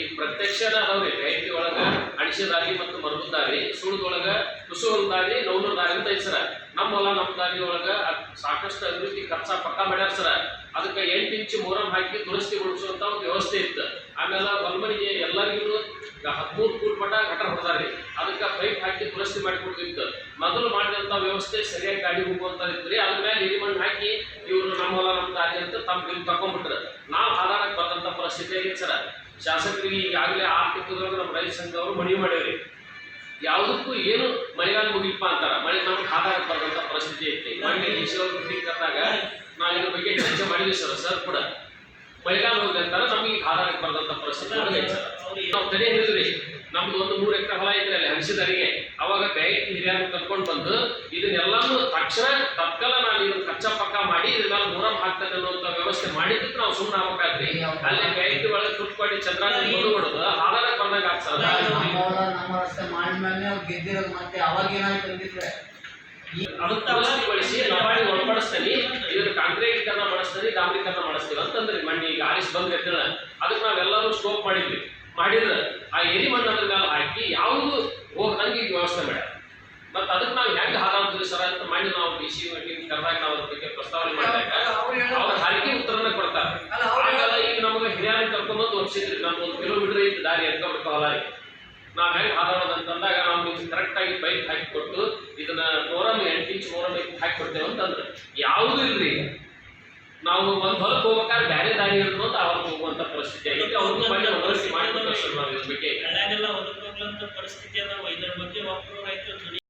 ಈಗ ಪ್ರತ್ಯಕ್ಷನ ಅದಾವ್ರಿ ಗಾಯತ್ರಿ ಒಳಗ ಅಣಿಸಿದಾರಿ ಮತ್ತು ಮರಬದ ದಾರಿ ಸುಳದೊಳಗ ಕುಸುವಲ್ ದಾರಿ ನೌನೂರ್ ದಾರಿ ಅಂತ ಹೆಸರ ಸರ. ನಮ್ಮ ಹೊಲ, ನಮ್ಮ ದಾರಿ ಒಳಗ ಸಾಕಷ್ಟು ಅಭಿವೃದ್ಧಿ ಖರ್ಚ ಪಕ್ಕ ಮಾಡ್ಯಾರ ಸರ. ಅದಕ್ಕೆ ಎಂಟು ಇಂಚು ಮೂರಂ ಹಾಕಿ ದುರಸ್ತಿ ಉಳಿಸುವಂತ ಒಂದು ವ್ಯವಸ್ಥೆ ಇತ್ತು. ಆಮೇಲೆ ಬಲ್ಮನಿಗೆ ಎಲ್ಲರಿಗೂ ಹದಿಮೂರು ಫೂಟ್ ಮಟ್ಟ ಗಟರ್ ಹೊಡೆದಾರ್ರಿ ಅದಕ್ಕೆ ಪೈಪ್ ಹಾಕಿ ದುರಸ್ತಿ ಮಾಡಿಕೊಡ್ತಿತ್ತು ಮೊದಲು ಮಾಡಿದಂತ ವ್ಯವಸ್ಥೆ ಸರಿಯಾಗಿ ಗಾಡಿ ಹೋಗುವಂತ ರೀ. ಅದ್ರ ಮೇಲೆ ಹಿರಿ ಮಣ್ಣು ಹಾಕಿ ಇವರು ನಮ್ಮ ಹೊಲ, ನಮ್ಮ ದಾರಿ ಅಂತ ತಮ್ಮ ಬಿಲ್ ತಕೊಂಡ್ಬಿಟ್ರು. ನಾವು ಆಧಾರಕ್ಕೆ ಬಂದಂತ ಪರಿಸ್ಥಿತಿ ಆಗಿತ್ತು ಸರ. ಶಾಸಕರಿಗೆ ಈಗಾಗಲೇ ಆರು ನಮ್ಮ ರೈತ ಸಂಘದವರು ಮನವಿ ಮಾಡಿವ್ರಿ ಯಾವುದಕ್ಕೂ ಏನು ಮಳೆಗಾಲ ಮುಗಿಲ್ಪ ಅಂತಾರ. ಮಳೆ ನಮ್ಗೆ ಆಧಾರಕ್ಕೆ ಬರದಂತ ಪರಿಸ್ಥಿತಿ ಐತಿ. ಮೊನ್ನೆ ಈಶ್ವರ ಕರೆದಾಗ ನಾವು ಇದ್ರ ಬಗ್ಗೆ ಚರ್ಚೆ ಮಾಡಿದ್ವಿ ಸರ್ ಸರ್ ಕೂಡ. ಮಳೆಗಾಲ ಹೋಗಿ ಅಂತಾರ ನಮಗೆ ಈಗ ಆಧಾರಕ್ಕೆ ಬರದಂತ ಪರಿಸ್ಥಿತಿ ನಾವು ತಡೆ ಹಿಡಿದ್ರಿ ನಮ್ದು ಒಂದು ಮೂರು ಎಕರೆ ಹೊಲ ಇದ್ರೆ ಅಲ್ಲಿ ಹಂಸಿದರಿಗೆ. ಅವಾಗ ದಯವಿಟ್ಟು ಹಿರಿಯರನ್ನು ಕರ್ಕೊಂಡು ಬಂದು ಇದನ್ನೆಲ್ಲಾನು ತಕ್ಷಣ ತತ್ಕಾಲ ನಾವು ಇದನ್ನ ಕಚ್ಚಾ ಪಕ್ಕ ಮಾಡಿ ಇದ್ರ ಮೇಲೆ ಮೂರಂ ಹಾಕ್ತದೆ ಅನ್ನುವಂತ ವ್ಯವಸ್ಥೆ ಮಾಡಿದ್ದಕ್ಕೆ ನಾವು ಸುಮ್ಮನೆ ಆಗ್ಬೇಕಾದ್ರಿ. ಅಲ್ಲೇ ಗೈಟ್ ಒಳಗೆ ತುಟ್ಪಾಡಿ ಚಂದ್ರಾನ ಹೊಡು ಹೊಡೆದು ಆಧಾರಕ್ಕೆ ಬಂದಾಗ ಆಗ್ತದ. ನಮ್ಮ ಹೊಲ ನಮ್ಮ ರಸ್ತೆ ಮಾಡಿದ್ಮೇಲೆ ಅವ್ರು ಗೆದ್ದಿರೋದು ಮತ್ತೆ ಅವಾಗ ಏನಾಯ್ತು ಅಂದಿದ್ರೆ? ಅದಕ್ಕೆ ಬಳಸಿ ಲವಾಡಿ ಒಳಪಡಿಸ್ತೀನಿ. ಇದನ್ನ ಕಾಂಕ್ರೀಟೀಕರಣ ಮಾಡಿಸ್ತೀನಿ ಡಾಂಬರೀಕರಣ ಮಾಡಿಸ್ತೀವಿ ಅಂತಂದ್ರಿ ಮಣ್ಣಿ. ಈಗ ಆರಿಸ್ ಬಂದ್ ಎತ್ತಳ ಅದಕ್ಕೆ ನಾವೆಲ್ಲರೂ ಸ್ಕೋಪ್ ಮಾಡಿದ್ವಿ. ಮಾಡಿದ್ರೆ ಆ ಎರಿ ಮಣ್ಣು ಅದ್ರ ಮೇಲೆ ಹಾಕಿ ಯಾವುದು ಹೋಗ್ದಂಗೆ ಈಗ ವ್ಯವಸ್ಥೆ ಮಾಡ್ಯಾರ ಮತ್ತೆ ಅದಕ್ಕೆ ನಾವು ಹೆಂಗೆ ಹಾಲಾಡ್ತೀವಿ ಸರ್ ಅಂತ ಮಾಡಿ ನಾವು ಡಿ ಸಿ ಮೀಟಿಂಗ್ ಕರೆದಾಗ ನಾವು ಅದ್ರ ಬಗ್ಗೆ ಪ್ರಸ್ತಾವನೆ ಮಾಡಿದಾಗ ಅವ್ರ ಹರಕೆ ಉತ್ತರನ ಕೊಡ್ತಾರೆ. ಅವ್ರು ಈಗ ನಮಗೆ ಹಿರಿಯರಿಗೆ ಕರ್ಕೊಂಡ್ಬಂದು ಒಪ್ಸಿದ್ರಿ ನಮ್ದು ಒಂದು ಕಿಲೋಮೀಟರ್ ಐತಿ ದಾರಿ ಅಂತ ಹೊಲ ಐತಿ ನಾವ್ ಹೆಂಗ್ ಹಾದಾಡೋದು ಅಂತಂದಾಗ ನಾವು ನಿಮ್ಗೆ ಕರೆಕ್ಟ್ ಆಗಿ ಬೈಕ್ ಹಾಕಿ ಕೊಟ್ಟು ಇದನ್ನ ಮೋರಮ್ ಎಂಟು ಇಂಚ್ ಮೋರಮ್ ಹಾಕಿ ಕೊಡ್ತೇವೆ ಅಂತಂದ್ರೆ ಯಾವುದೂ ಇಲ್ರಿ ನಾವು ಒಂದ್ ಹೊಲಕ್ ಹೋಗ್ಬೇಕಾದ್ರೆ ಬೇರೆ ದಾರಿ ಇರ್ತದೆ ಅಂತ ಅವ್ರಿಗೆ ಹೋಗುವಂತ ಪರಿಸ್ಥಿತಿ ಆಗಿತ್ತು ಅವ್ರನ್ನ ಮಾಡಿ ಮನಸ್ಸು ಮಾಡಿಕೊಟ್ಟು ನಾವು ಇದ್ರ ಬಗ್ಗೆ ಪರಿಸ್ಥಿತಿ ಅದಾವ ಇದ್ರ ಬಗ್ಗೆ ಒಬ್ಬರು ರೈತರು ಧ್ವನಿ